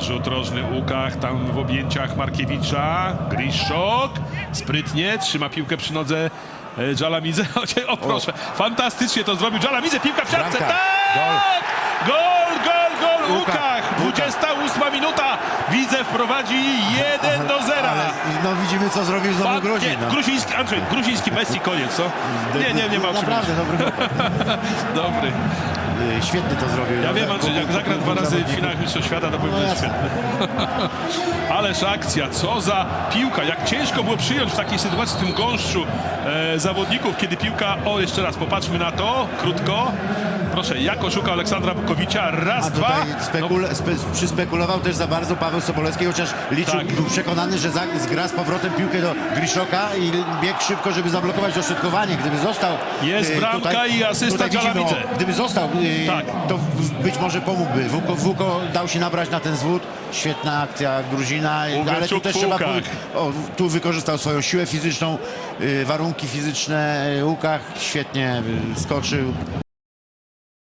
Rzut rożny Łukach, tam w objęciach Markiewicza. Griszok, sprytnie, trzyma piłkę przy nodze e, Dżalamidze. O proszę, fantastycznie to zrobił Dżalamidze, piłka w siatce. Bramka. Tak! Gol, gol, gol, Łukach. Łukach. 28 minuta. Widzę wprowadzi 1 do 0. Ale no widzimy co zrobił znowu Fan- Gruzin. nie, No. Gruziński, Andrzej, gruziński Messi, koniec, co? Nie, nie, nie ma o czym Naprawdę dobry chłopak. Dobry. Y, Świetnie to zrobił. Ja wiem, Andrzej, jak zagra dwa razy w finałach Mistrzostw Świata, to powiem, No że jasne. świetny. Ależ akcja, co za piłka. Jak ciężko było przyjąć w takiej sytuacji w tym gąszczu e, zawodników, kiedy piłka... O, jeszcze raz, popatrzmy na to, krótko. Proszę, jak oszuka Aleksandra Bukowicza. Raz, A dwa. tutaj No, spekule, spe, przyspekulował też za bardzo Paweł Sobolewski, chociaż liczył, Tak. był przekonany, że za, zgra z powrotem piłkę do Griszoka i biegł szybko, żeby zablokować dośrodkowanie. Gdyby został... Jest y, bramka i asysta tutaj widzimy, Dżalamidze. o, Gdyby został, y, Tak. to w- być może pomógłby. Wuko, Wuko dał się nabrać na ten zwód. Świetna akcja Gruzina, ale tu też trzeba Łukach. o, tu wykorzystał swoją siłę fizyczną, y, warunki fizyczne. y, Łukach świetnie y, skoczył.